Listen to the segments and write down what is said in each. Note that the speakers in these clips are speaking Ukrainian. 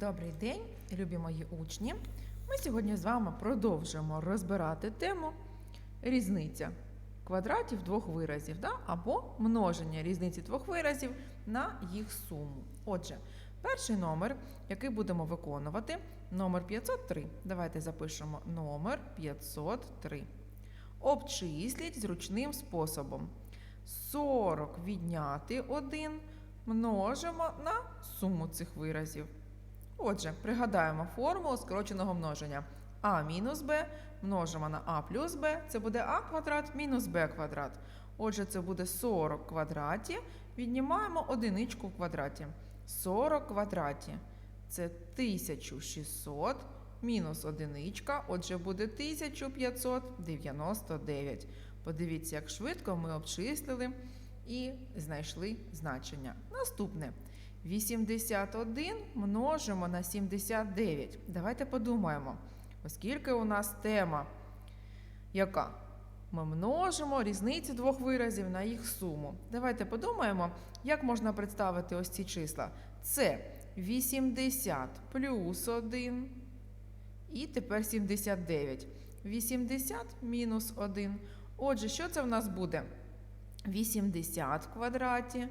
Добрий день, любі мої учні. Ми сьогодні з вами продовжуємо розбирати тему різниця квадратів двох виразів да? або множення різниці двох виразів на їх суму. Отже, перший номер, який будемо виконувати, номер 503. Давайте запишемо номер 503. Обчисліть зручним способом. 40 відняти 1 множимо на суму цих виразів. Отже, пригадаємо формулу скороченого множення. А мінус Б множимо на А плюс Б, це буде А квадрат мінус Б квадрат. Отже, це буде 40 в квадраті, віднімаємо одиничку в квадраті. 40 в квадраті це 1600 мінус одиничка, отже, буде 1599. Подивіться, як швидко ми обчислили і знайшли значення. Наступне. 81 множимо на 79. Давайте подумаємо, оскільки у нас тема яка? Ми множимо різницю двох виразів на їх суму. Давайте подумаємо, як можна представити ось ці числа. Це 80 плюс 1 і тепер 79. 80 мінус 1. Отже, що це в нас буде? 80 в квадраті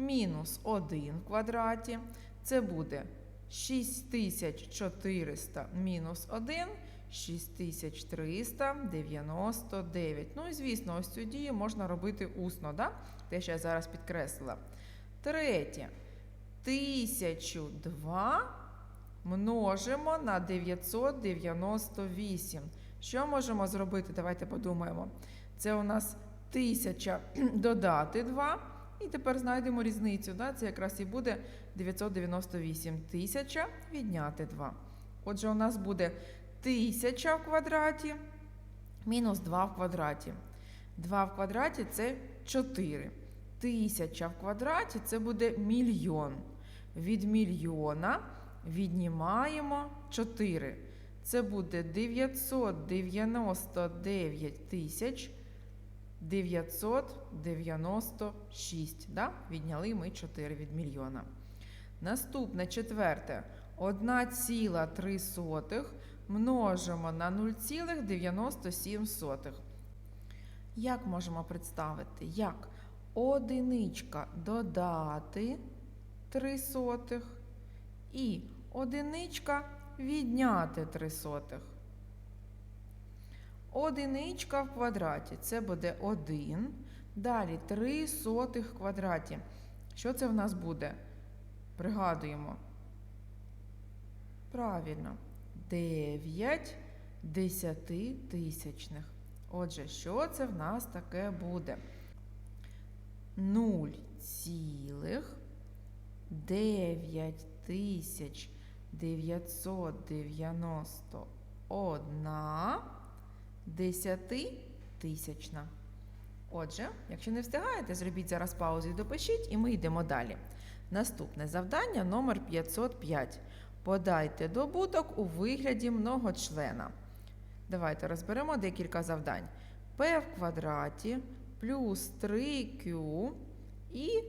мінус 1 в квадраті. Це буде 6400 мінус 1, 6399. Ну і звісно, ось цю дію можна робити усно, да? те, що я зараз підкреслила. Третє. 1002 множимо на 998. Що можемо зробити? Давайте подумаємо. Це у нас 1000 додати 2. І тепер знайдемо різницю. Да? Це якраз і буде 998 тисяча відняти 2. Отже, у нас буде 1000 в квадраті мінус 2 в квадраті. 2 в квадраті це 4. Тисяча в квадраті це буде мільйон. Від мільйона віднімаємо 4. Це буде 999 тисяч 996. Да? Відняли ми 4 від мільйона. Наступне четверте. 1,3 множимо на 0,97. Як можемо представити? Як одиничка додати 3 сотих і одиничка відняти 3 сотих. Одиничка в квадраті це буде 1. Далі 3 сотих квадраті. Що це в нас буде? Пригадуємо. Правильно, 9 десятитисячних. Отже, що це в нас таке буде? 0 цілих 9 тисяч 991 десятитисячна. Отже, якщо не встигаєте, зробіть зараз паузу і допишіть, і ми йдемо далі. Наступне завдання номер 505. Подайте добуток у вигляді многочлена. Давайте розберемо декілька завдань. P в квадраті плюс 3Q і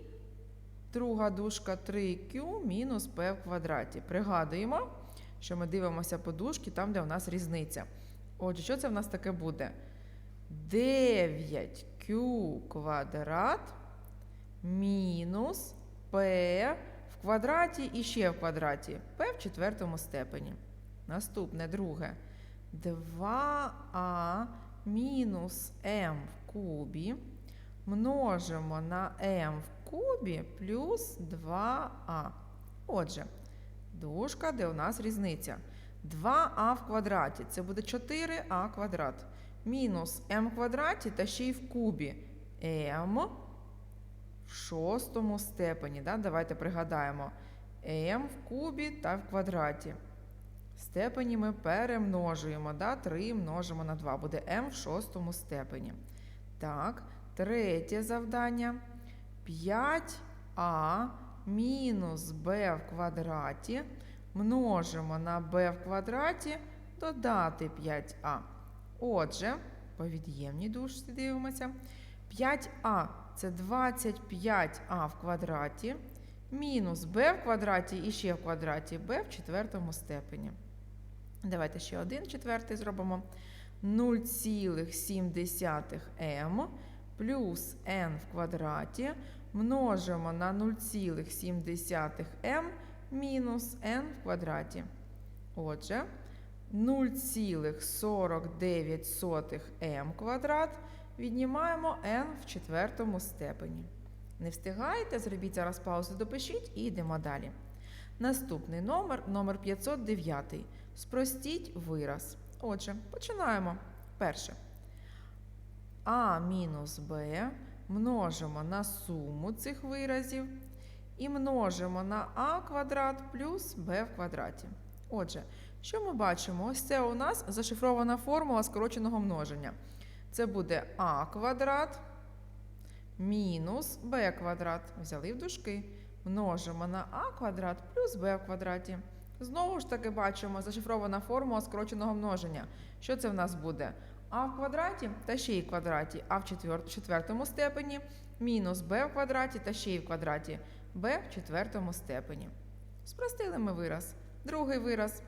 друга дужка 3Q мінус P в квадраті. Пригадуємо, що ми дивимося по дужки там, де у нас різниця. Отже, що це в нас таке буде? 9Q квадрат мінус P в квадраті і ще в квадраті. P в четвертому степені. Наступне друге. 2а мінус m в кубі множимо на m в кубі плюс 2а. Отже, дужка, де у нас різниця. 2а в квадраті це буде 4а квадрат. Мінус m в квадраті та ще й в кубі m в шостому степені. Да? Давайте пригадаємо m в кубі та в квадраті. Степені ми перемножуємо. Да? 3 множимо на 2. Буде m в шостому степені. Так, третє завдання. 5а мінус b в квадраті множимо на b в квадраті додати 5а. Отже, по від'ємній дужці дивимося. 5а це 25а в квадраті мінус b в квадраті і ще в квадраті b в четвертому степені. Давайте ще один четвертий зробимо. 0,7m плюс n в квадраті множимо на 0,7m мінус n в квадраті. Отже, 0,49m квадрат віднімаємо n в четвертому степені. Не встигаєте? Зробіть зараз паузу, допишіть і йдемо далі. Наступний номер номер 509. Спростіть вираз. Отже, починаємо. Перше. А мінус Б множимо на суму цих виразів і множимо на а квадрат плюс b в квадраті. Отже, що ми бачимо? Ось це у нас зашифрована формула скороченого множення. Це буде а квадрат мінус b квадрат. Взяли в дужки. Множимо на а квадрат плюс b в квадраті. Знову ж таки бачимо зашифрована формула скороченого множення. Що це в нас буде? А в квадраті та ще й в квадраті, а в четвертому степені мінус b в квадраті та ще й в квадраті b в четвертому степені. Спростили ми вираз. Другий вираз.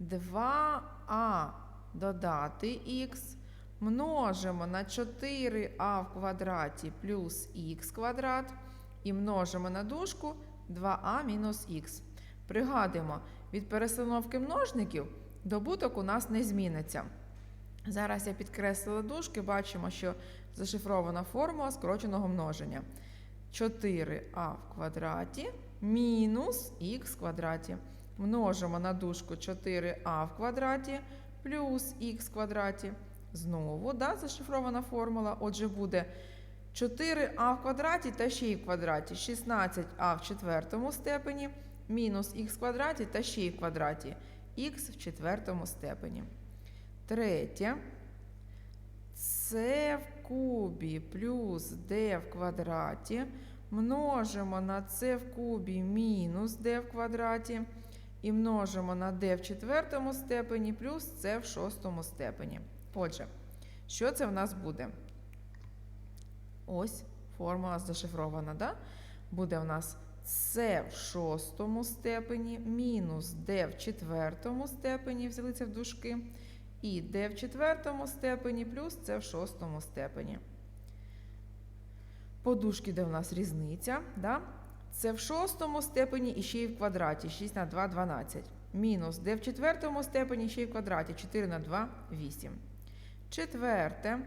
2а додати х множимо на 4а в квадраті плюс х квадрат і множимо на дужку 2а мінус х. Пригадуємо, від перестановки множників добуток у нас не зміниться. Зараз я підкреслила дужки, бачимо, що зашифрована формула скороченого множення. 4а в квадраті мінус х в квадраті. Множимо на дужку 4а в квадраті плюс х в квадраті. Знову да, зашифрована формула. Отже, буде 4а в квадраті та ще й в квадраті 16а в четвертому степені мінус х в квадраті та ще й в квадраті х в четвертому степені. Третє. С в кубі плюс d в квадраті множимо на c в кубі мінус d в квадраті і множимо на d в четвертому степені плюс c в шостому степені. Отже, що це в нас буде? Ось формула зашифрована, да? Буде у нас c в шостому степені мінус d в четвертому степені, взяли в дужки, і d в четвертому степені плюс c в шостому степені. По дужці, де у нас різниця, да? це в шостому степені і ще й в квадраті 6 на 2 12. Мінус d в четвертому степені ще й в квадраті 4 на 2 8. Четверте.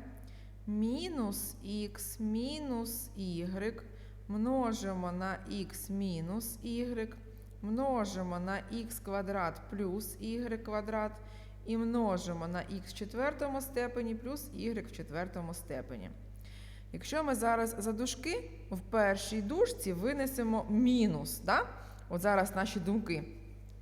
Мінус х мінус y множимо на х мінус y, множимо на х квадрат плюс y квадрат і множимо на х в четвертому степені плюс y в четвертому степені. Якщо ми зараз за дужки в першій дужці винесемо мінус, да? от зараз наші думки,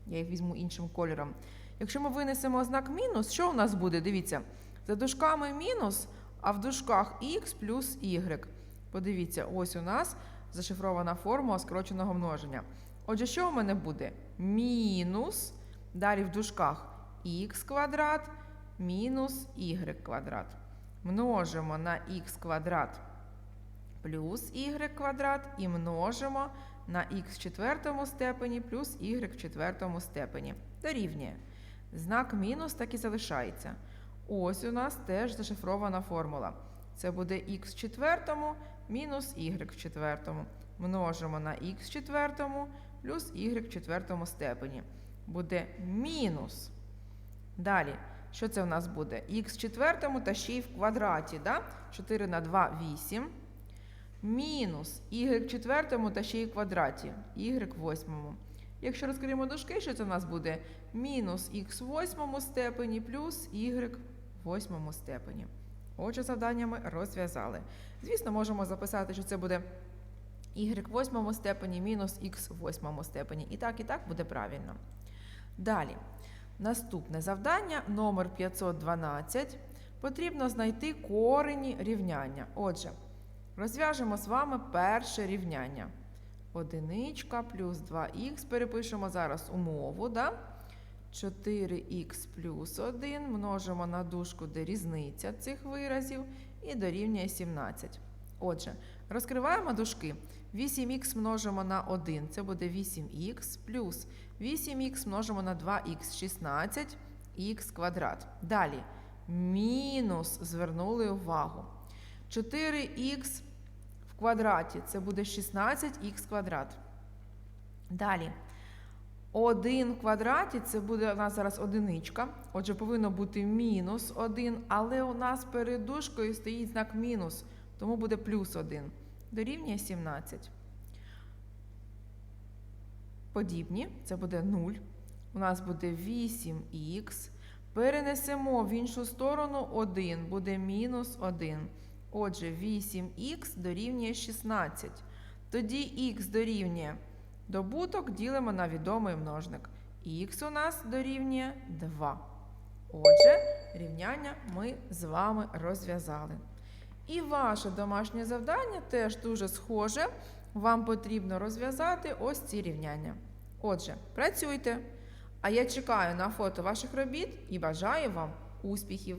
я їх візьму іншим кольором. Якщо ми винесемо знак мінус, що у нас буде? Дивіться, за дужками мінус, а в дужках х плюс y. Подивіться, ось у нас зашифрована формула скороченого множення. Отже, що у мене буде? Мінус, далі в дужках х квадрат мінус y квадрат. Множимо на х квадрат плюс y квадрат і множимо на х в четвертому степені плюс y в четвертому степені. Дорівнює. Знак мінус так і залишається. Ось у нас теж зашифрована формула. Це буде х в четвертому мінус y в четвертому. Множимо на х в четвертому плюс y в четвертому степені. Буде мінус. Далі, що це у нас буде? х в четвертому та ще й в квадраті. Да? 4 на 2 8. Мінус y в четвертому та ще й в квадраті. y в восьмому. Якщо розкриємо дужки, що це у нас буде? Мінус х в восьмому степені плюс y в восьмому степені. Отже, завдання ми розв'язали. Звісно, можемо записати, що це буде y в восьмому степені мінус х в восьмому степені. І так, і так буде правильно. Далі. Наступне завдання номер 512. Потрібно знайти корені рівняння. Отже, розв'яжемо з вами перше рівняння. Одиничка плюс 2х. Перепишемо зараз умову. Да? 4х плюс 1 множимо на дужку, де різниця цих виразів, і дорівнює 17. Отже, розкриваємо дужки. 8х множимо на 1, це буде 8х, плюс 8х множимо на 2х, 16х квадрат. Далі мінус звернули увагу. 4х в квадраті це буде 16х квадрат. Далі. 1 в квадраті це буде у нас зараз одиничка. Отже, повинно бути мінус 1, але у нас перед дужкою стоїть знак мінус, тому буде плюс 1. Дорівнює 17. Подібні, це буде 0. У нас буде 8х. Перенесемо в іншу сторону 1, буде мінус 1. Отже, 8х дорівнює 16. Тоді х дорівнює добуток ділимо на відомий множник. Х у нас дорівнює 2. Отже, рівняння ми з вами розв'язали. І ваше домашнє завдання теж дуже схоже. Вам потрібно розв'язати ось ці рівняння. Отже, працюйте. А я чекаю на фото ваших робіт і бажаю вам успіхів!